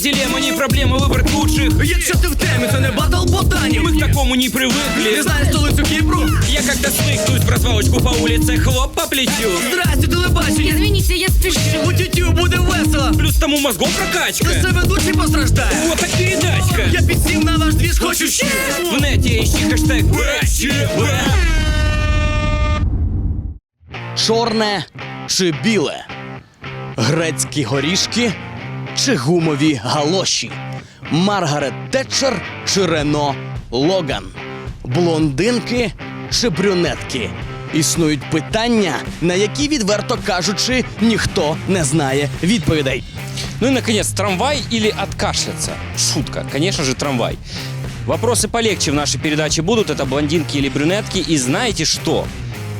Опасная дилемма, не проблема выбрать лучших Якщо ти в темі, це не батл ботанів. Мы к такому не Не привыкли знаєш столицю Кіпру? Я когда смыкнусь в развалочку по улице Хлоп по плечу Здрасте, телебачення. Извините, я спешу. У тютю буде весело. Плюс тому мозгом прокачка Лише ведучий постраждає. Вот так передачка Я підсів на ваш двіж, хочу ще. В нете ищи хэштег БЧБ Чорне чи біле? Грецькі горішки чи гумові галоші? Маргарет Тетчер чи Рено Логан? Блондинки чи брюнетки? Існують питання, на які, відверто кажучи, ніхто не знає відповідей. Ну и, наконец, трамвай или откашляться? Шутка. Конечно же, трамвай. Вопросы полегче в нашей передаче будут. Это блондинки или брюнетки. И знаете что?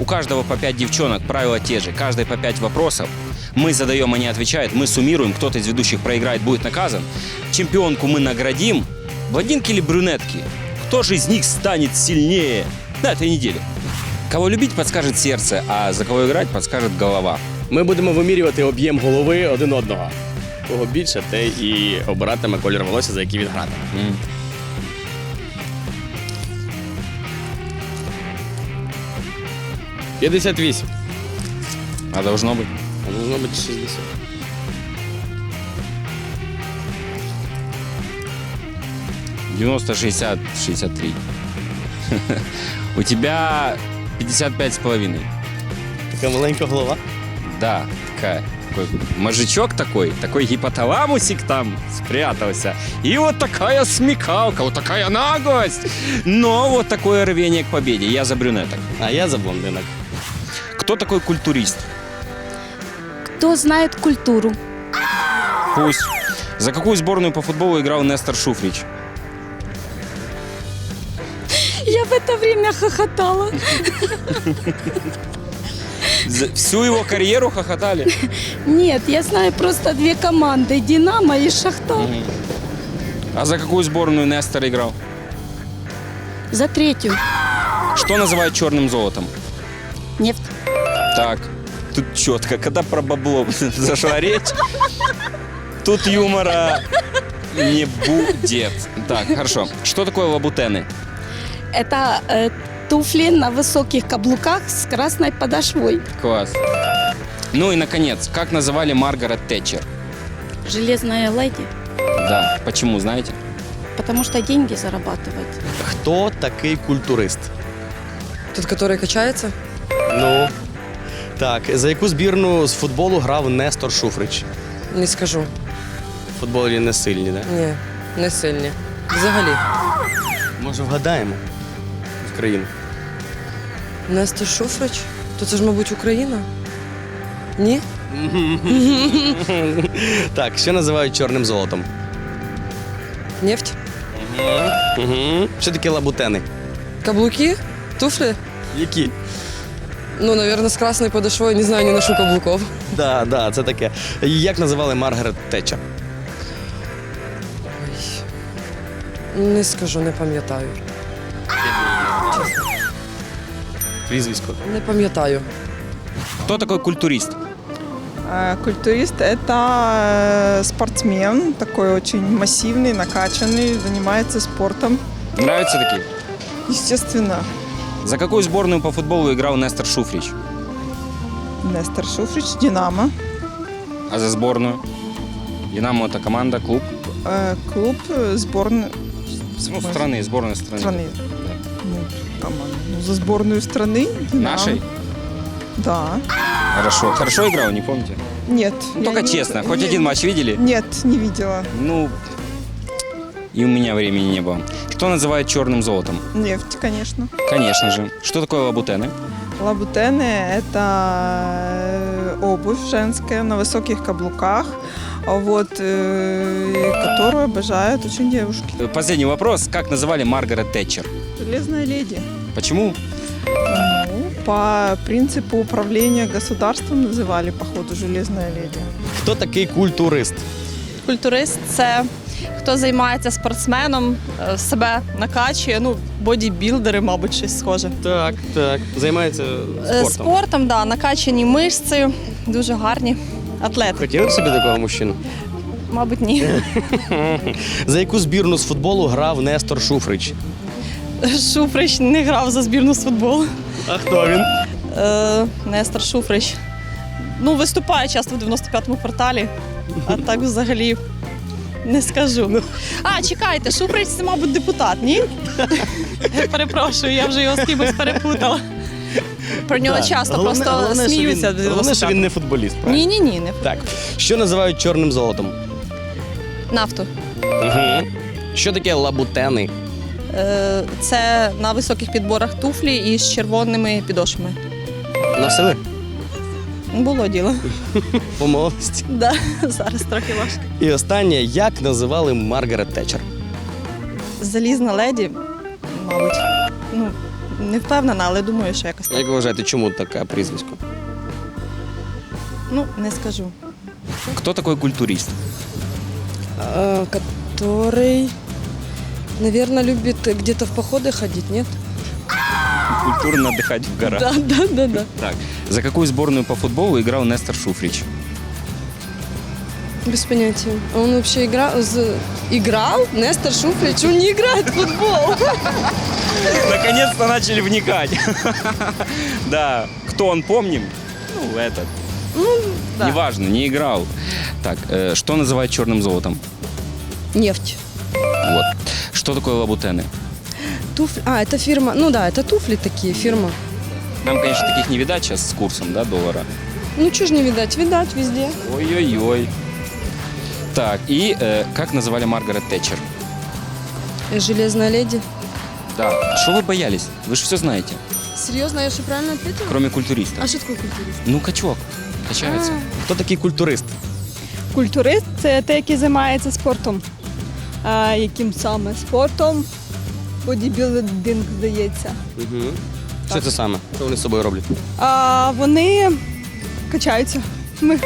У каждого по пять девчонок, правила те же. Каждой по пять вопросов. Мы задаем, они отвечают. Мы суммируем. Кто-то из ведущих проиграет, будет наказан. Чемпионку мы наградим. Блондинки или брюнетки? Кто же из них станет сильнее на этой неделе? Кого любить, подскажет сердце, а за кого играть, подскажет голова. Ми будемо вимірювати об'єм голови один одного. Кого більше, те і обиратиме колір волосся, за який він гратиме. М. 58. А должно быть. А должно бути 60. — 90, 60, 63. У тебя 55 с половиной. Така маленька голова. Да, такая. Такой мозжечок такой, такой гипоталамусик там спрятался. И вот такая смекалка, вот такая наглость. Но вот такое рвение к победе. Я за брюнеток. А я за блондинок. Кто такой культурист? Кто знает культуру? Пусть. За какую сборную по футболу играл Нестор Шуфрич? Я в это время хохотала. За всю его карьеру хохотали? Нет, я знаю просто две команды. Динамо и Шахтар. А за какую сборную Нестор играл? За третью. Что называют черным золотом? Нефть. Так, тут четко. Когда про бабло зашла речь, тут юмора не будет. Так, хорошо. Что такое лабутены? Это э, туфли на высоких каблуках с красной подошвой. Класс. Ну и, наконец, как называли Маргарет Тэтчер? Железная леди. Да, почему, знаете? Потому что деньги зарабатывает. Хто такий культурист? Тот, который качается? Ну. Так, за яку збірну з футболу грав Нестор Шуфрич? Не скажу. В футболі не сильні, да? Ні, не сильні. Взагалі. Може, вгадаємо в країну. Нестор Шуфрич? То це ж, мабуть, Україна? Ні? Так, що називають чорним золотом? Нефть? Угу. Що таке лабутени? Каблуки? Туфли? Які? Ну, наверное, с красной подошвой. Не знаю, не ношу каблуков. Да, да, це таке. Як називали Маргарет Тетчер? Не скажу, не пам'ятаю. Прізвисько. Не пам'ятаю. Кто такой культурист? Э, Культурист – это э, спортсмен, такой очень массивный, накачанный, занимается спортом. Нравятся такие? Естественно, За какую сборную по футболу играл Нестор Шуфрич? Нестор Шуфрич, «Динамо», А за сборную? Динамо это команда, клуб? э, клуб э, сборной Ну, страны, сборная страны. страны. Ну, команда. Ну, за сборную страны. «Динамо». Нашей? Да. Хорошо. Хорошо играл, не помните? Нет. Ну, только не- честно, хоть не- один матч видели? Нет, не видела. Ну, и у меня времени не было. Что называют черным золотом? Нефть, конечно. Конечно же. Что такое лабутены? Лабутены – это э, обувь женская на высоких каблуках, вот, э, которую обожают очень девушки. Э, Последний вопрос. Как называли Маргарет Тэтчер? Железная леди. Почему? Ну, по принципу управления государством называли, походу, железная леди. Хто такий культурист? Культурист це хто займається спортсменом, е, себе накачує, ну, бодібілдери, мабуть, щось схоже. Так, так. Займається Е, спортом. Спортом, да, накачані мишці, дуже гарні атлети. Хотіли б собі такого мужчину? Мабуть, ні. За яку збірну з футболу грав Нестор Шуфрич? Шуфрич не грав за збірну з футболу. А хто він? Е, Нестор Шуфрич. Ну, виступає часто в 95-му кварталі, а так взагалі не скажу. А, чекайте, Шуфрич це, мабуть, депутат, ні? Перепрошую, я вже його з кимось перепутала. Про нього Так. часто Головне- просто головне, що сміються. він- Головне, що він не футболіст. правильно? Ні, ні, ні, не Так. Що називають чорним золотом? нафту. Угу. Що таке лабутени? Е, Це на високих підборах туфлі із червоними підошвами. Носили? Було діло. По молодості. Да, зараз трохи важко. І останнє, як називали Маргарет Тетчер? Залізна леді, мабуть. Ну, не впевнена, але думаю, що якось так. Як ви вважаєте, чому таке прізвисько? Ну, не скажу. Кто такой культурист? А, который, наверное, любит где-то в походы ходить, нет? Культурно отдыхать в горах. Да, да, да, да. Так. За какую сборную по футболу играл Нестор Шуфрич? Без понятия. Он вообще играл? з- Играл? Нестор Шуфрич, он не играет в футбол. Наконец-то начали вникать. Да. Кто он, помним? Ну, этот. да. Неважно, не играл. Так, э, что называют черным золотом? Нефть. Вот. Что такое лабутены? Туфли. А, это фирма. Ну да, это туфли такие, фирма. Нам, конечно, таких не видать сейчас с курсом, да, доллара. Ну, чё ж не видать? Видать везде. Ой-ой-ой. Так, и э, как называли Маргарет Тэтчер? Э, Железная леди. Да. Что вы боялись? Вы же все знаете, Серьезно, я что правильно ответила? кроме культуриста. А что такое культурист? Ну, качок. Качается. Хто такий культурист? Культурист це той, який займається спортом. А яким саме спортом? Бодібілдинг, здається. Угу. Що це саме? Що вони з собою роблять? А вони качаються. Ми По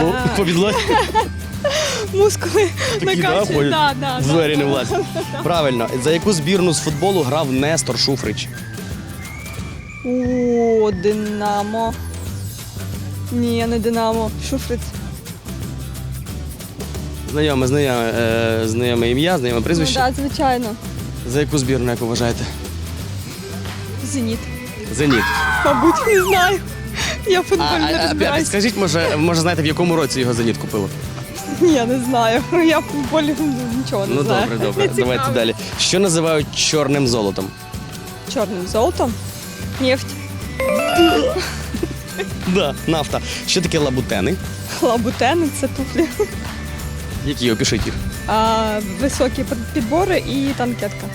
полу? По підлозі? мускули Такі, да, накачують. ходять? Да, да, В да. двері не влазять. Правильно. За яку збірну з футболу грав Нестор Шуфрич? О, Динамо. Ні, не Динамо. Шуфриц. Знайоме, знайоме, е, знайоме ім'я, знайоме Ну, прізвище. да, звичайно. За яку збірну, як ви вважаєте? Зеніт. Зеніт. Мабуть, не знаю. Я в футболі не а, а розбираюся. підскажіть, може, може, знаєте, в якому році його Зеніт купило? Ні, не знаю. Я в футболі нічого не Ну знаю. добре, добре. Давайте далі. Що називають чорним золотом? Чорним золотом. Нефть. Да, нафта. Що таке лабутени? Лабутени це туфлі. Які опишіть їх? А, високі під- підбори і танкетка.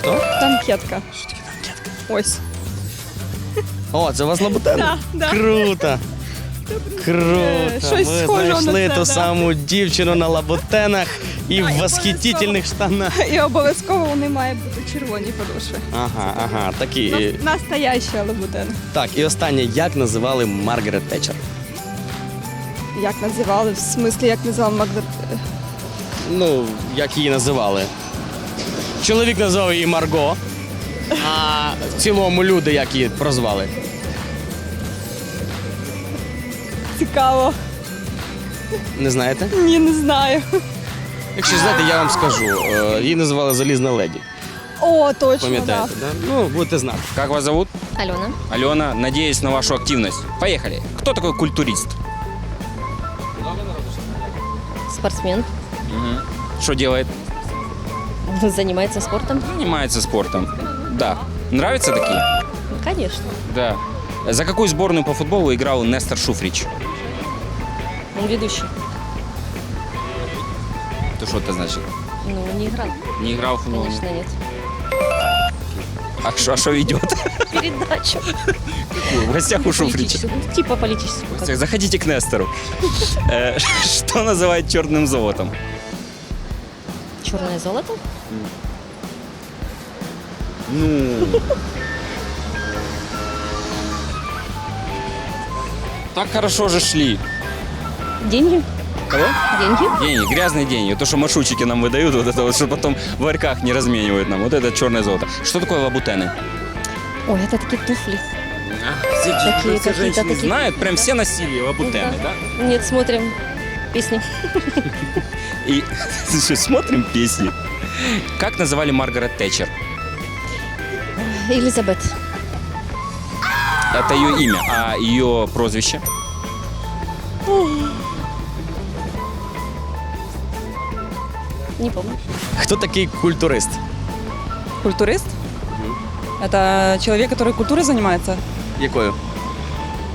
Хто? Танкетка. Що таке танкетка? Ось. О, це у вас лабутени? Да, да. Круто. Круто. Щось Ви схоже на знайшли це, ту да. саму дівчину на лабутенах і в восхитительних штанах. І обов'язково вони мають бути червоні подошви. Ага, ага, такі. Нас- Настояща лабутена. Так, і останнє, як називали Маргарет Тетчер? Як називали? В смислі, як називали Магда... Ну, як її називали? Чоловік назвав її Марго, а в цілому люди як її прозвали. Цікаво. Не знаєте? Ні, не знаю. Якщо знаєте, я вам скажу. Е, Її називали Залізна леді. О, точно, Пам'ятаєте, да. да? Ну, будете знати. Как вас зовут? Алена. Алена, надеюсь на вашу активность. Поехали. Кто такой культурист? Спортсмен. Что делает? Занимается спортом? Занимается спортом. Да. Нравятся такие? Конечно. Да. За какую сборную по футболу играл Нестор Шуфрич? Он ведущий. То что это значит? Ну, не играл. Не играл в футбол? Конечно, нет. А что а ведет? Передачу. В гостях у Шуфрича. Политическую. Типа политическую. как. Заходите к Нестору. Э, Что называют черным золотом? Черное золото? Ну. Так хорошо же шли. Деньги? Кого? Деньги? Деньги, грязные деньги. То, что маршрутчики нам выдают, вот это вот, что потом в ларьках не разменивают нам. Вот это черное золото. Что такое лабутены? Ой, это такие туфли. Все, Такие все женщины такие. знают, прям все носили лабутены, да? Нет, смотрим. Песни. И смотрим песни. Как называли Маргарет Тэтчер? Елизабет. Это ее имя, а ее прозвище? Не помню. Хто такий культурист? Культурист? Это человек, который культурой занимается? Якою?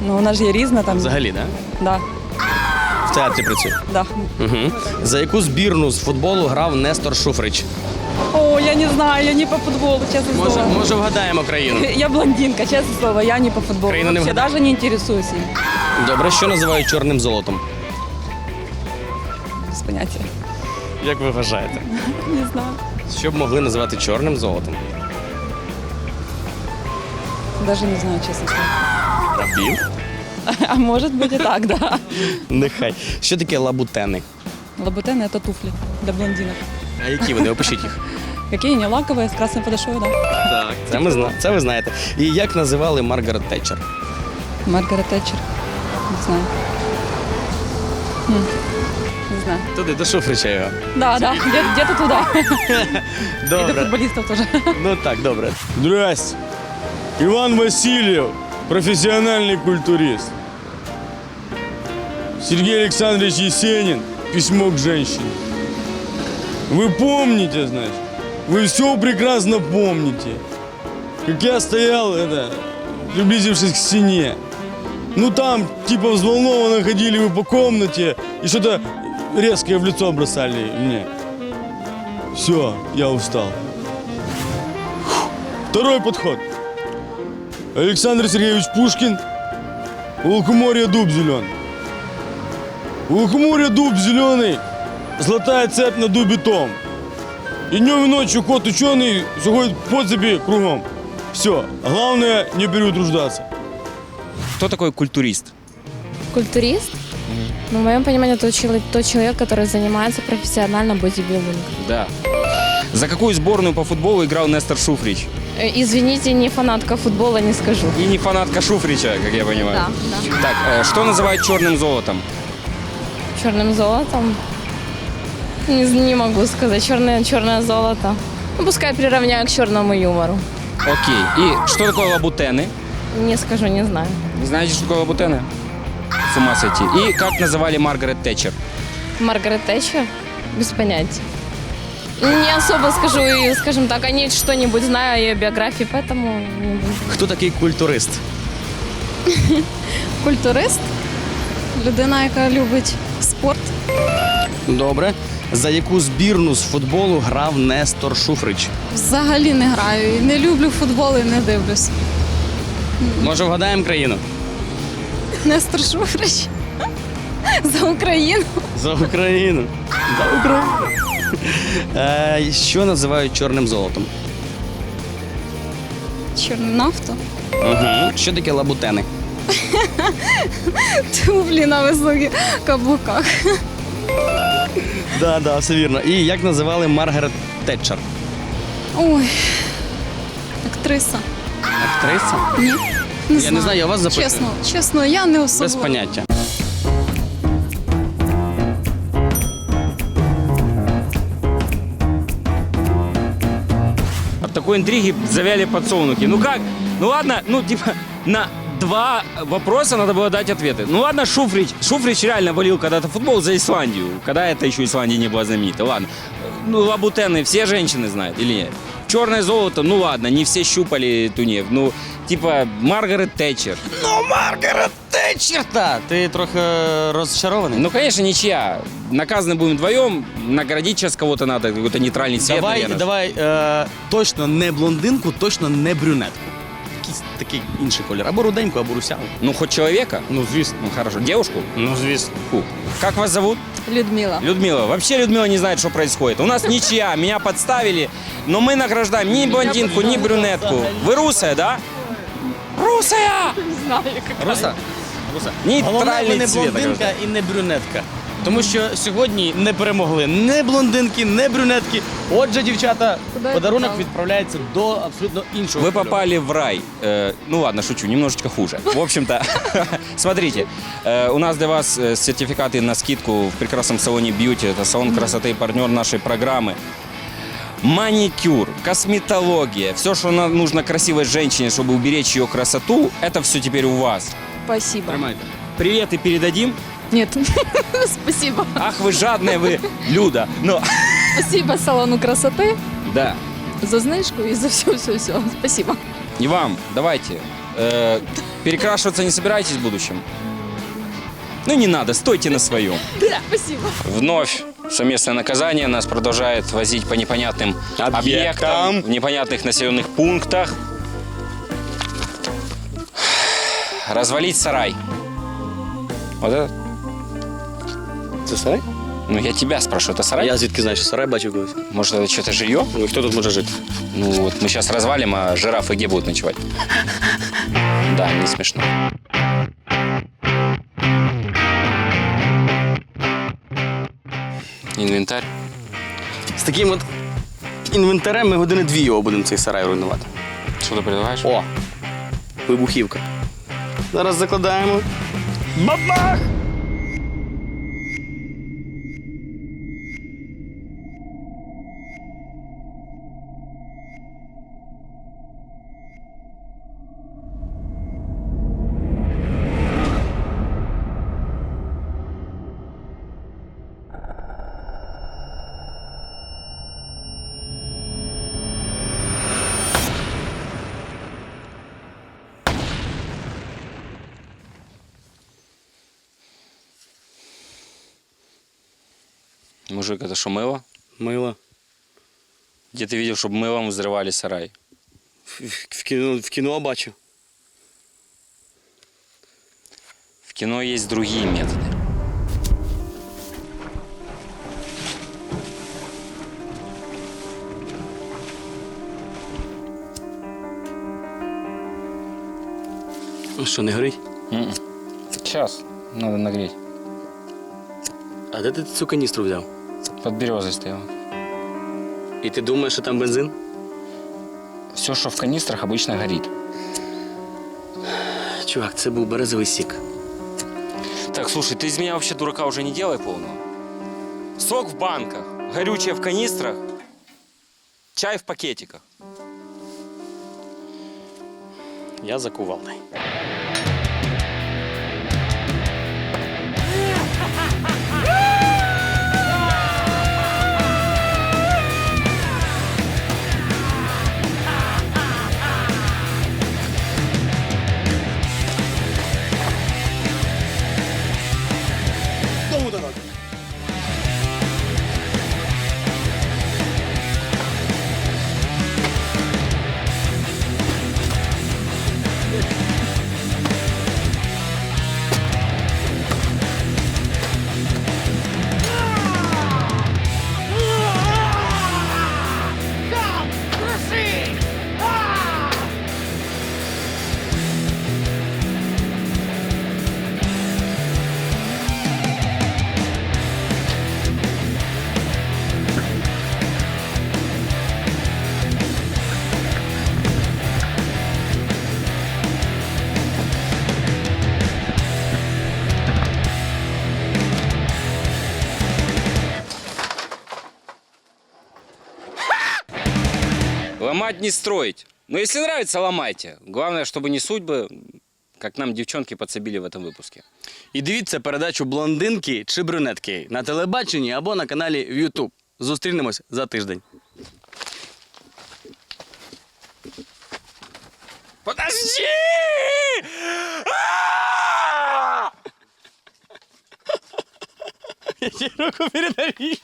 Ну, у нас же є різна там. Взагалі, да? Да, В театрі працює. да. Угу. За яку збірну з футболу грав Нестор Шуфрич? О, я не знаю, я не по футболу, честное Може, слово. може вгадаємо країну. Я блондинка, честное слово, я не по футболу. Украина не Вообще вгадает. даже не интересуюсь им. Добре, що називають чорним золотом? Без понятия. Як ви вважаєте? Не знаю. Що б могли назвати чорним золотом? Даже не знаю, честно слово. Рабів? А может быть и так, да. Нехай. Що таке лабутени? Лабутены это туфли для блондинок. А які вони? Опишіть їх. Какие они лаковые, с красной подошвой, да. Так. Це, ми зна... Це ви знаєте. І як називали Маргарет Тетчер? Маргарет Тэтчер. Не знаю. М, Не знаю. Туди, до Шуфрича його. Да, да, где- где-то туда. И до Добре. футболистов тоже. Ну так, добре. Здрасте. Иван Васильев, профессиональный культурист. Сергей Александрович Есенин, письмо к женщине. Вы помните, значит? Вы все прекрасно помните. Как я стоял, это, приблизившись к стене. Ну там, типа, взволнованно ходили вы по комнате и что-то резкое в лицо бросали мне. Все, я устал. Второй подход. Александр Сергеевич Пушкин. У лукоморья дуб зеленый. У лукоморья дуб зеленый. Золотая цепь на дубе том. И днем и ночью кот ученый заходит по цепи кругом. Все. Главное не переутруждаться. Кто такой культурист? Культурист? Ну, в моем понимании, тот человек, тот человек, который занимается профессионально бодибилдингом. Да. За какую сборную по футболу играл Нестор Шуфрич? Э, Извините, не фанатка футбола, не скажу. И не фанатка Шуфрича, как я понимаю. Да, да. Так, э, что называют черным золотом? Черным золотом? Не, не могу сказать. Черное, черное золото. Ну, пускай приравняю к черному юмору. Окей. И что такое лабутены? Не скажу, не знаю. Не знаете, что такое лабутены? С ума сойти. И как называли Маргарет Тэтчер? Маргарет Тэтчер? Без понятия. Не особо скажу, и, скажем так, о ней что-нибудь знаю о ее биографии, поэтому. Хто такий культурист? Культурист, людина, яка любить спорт. Добре. За яку збірну з футболу грав Нестор Шуфрич? Взагалі не граю. І не люблю футбол і не дивлюсь. Може, вгадаємо країну? Нестор Шуфрич. За Україну. За Україну. За Україну. Е, що називають чорним золотом? Чорну нафту. Угу. Що таке лабутени? Туфлі на високих каблуках. Да, да, все вірно. І як називали Маргарет Тетчер? Ой. Актриса. Актриса? Ні. Не Я не знаю, я вас запитую. Чесно, чесно, я не особливо. Без поняття. От такой интриги завяли подсолнухи. Ну как? Ну ладно, ну типа на два вопроса надо было дать ответы. Ну ладно, Шуфрич. Шуфрич реально болел когда-то футбол за Исландию. Когда это еще Исландия не была знаменита. Ладно. Ну, лабутены все женщины знают или нет? Черное золото, ну ладно, не все щупали эту нефть. Ну, типа Маргарет Тэтчер. Ну, Маргарет Тетчер! Та, ти трохи розчарований. Ну, конечно, ничья. Наказаны будем вдвоем. Наградить сейчас кого-то надо, какой-то нейтральный цвет, давай, наверное. давай е, точно не блондинку, точно не брюнетку. Якийсь такий інший колір. Або руденьку, або русяву. Ну, хоть человека. Ну, звісно. Ну, хорошо. Девушку? Ну, звісно. Фу. Как вас зовут? Людмила. Людмила. Вообще Людмила не знает, что происходит. У нас ничья, меня подставили, но мы награждаем ни блондинку, ни брюнетку. Вы русая, да? Русая! Руса? Руса. Головне, ви Нейтральный не цвет. блондинка награждаем. і не брюнетка. Тому що сьогодні не перемогли не блондинки, не брюнетки. Отже, дівчата, подарунок відправляється до абсолютно іншого. Вы кольору. попали в рай. Э, ну ладно, шучу, немножечко хуже. В общем-то, смотрите, э, у нас для вас э, сертификаты на скидку в прекрасном салоне Beauty. Это салон красоты и партнер нашей программы. Маникюр, косметология, все, что на- нужно красивой женщине, чтобы уберечь ее красоту, это все теперь у вас. Спасибо. Тримайте. Привет и передадим. Нет. Спасибо. Ах, вы жадная, вы, Люда. Но, Спасибо салону красоты да. за знижку и за все-все-все. Спасибо. И вам, давайте. Э, перекрашиваться не собираетесь в будущем? Ну не надо, стойте на своем. Спасибо. Вновь совместное наказание нас продолжает возить по непонятным Объектам. объектам, в непонятных населенных пунктах. Развалить сарай. Вот это? Це сарай? Ну я тебя спрошу, это сарай? Я звідки знаю, що сарай бачив колись. Может это что-то жилье? Ну і хто тут може жити? Ну вот мы сейчас развалим, а жирафы где будут ночевать? Да, не смешно. Инвентарь. З таким от інвентарем ми години дві його будемо цей сарай руйнувати. Что ты предлагаешь? О! Вибухівка. Зараз закладаємо. Бабах! Мужик, это что, мыло? Мило. Где ты видел, чтобы мылом взрывали сарай? В, в, кіно, в кіно бачив. В кино есть другие методы. Ну що, не горить? Сейчас, надо нагреть. А де ти цю каністру взяв? Под березой стоял. І ти думаєш, що там бензин? Все, что в канистрах, обычно горит. Чувак, це був березовий сік. Так, слушай, ты из меня вообще дурака уже не делай полного. Сок в банках, горючее в канистрах, чай в пакетиках. Я закувалий. Ломать не строить. Но если нравится, ломайте. Главное, чтобы не судьбы, как нам девчонки подсобили в этом выпуске. І дивіться передачу блондинки чи брюнетки на телебаченні або на каналі в YouTube. Зустрінемось за тиждень. Подожди! Руку передави.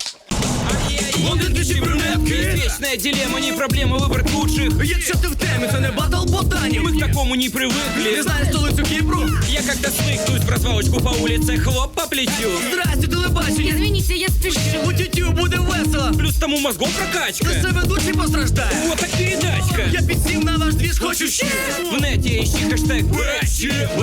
Блондинки чи брюнетки Извечная дилемма, не проблема выбрать лучших Якщо ти в темі, це не батл ботанів. Мы к такому не Ти привыкли знаєш столицю Кіпру? Я когда смыкнусь в развалочку по улице Хлоп по плечу Здрасте, телебачення. Извините, я спешу. У тютю буде весело. Плюс тому мозгом прокачка За себе душі постраждає. Вот так передачка Я підсів на ваш двіж, хочу ще. В нете ищи хэштег БЧБ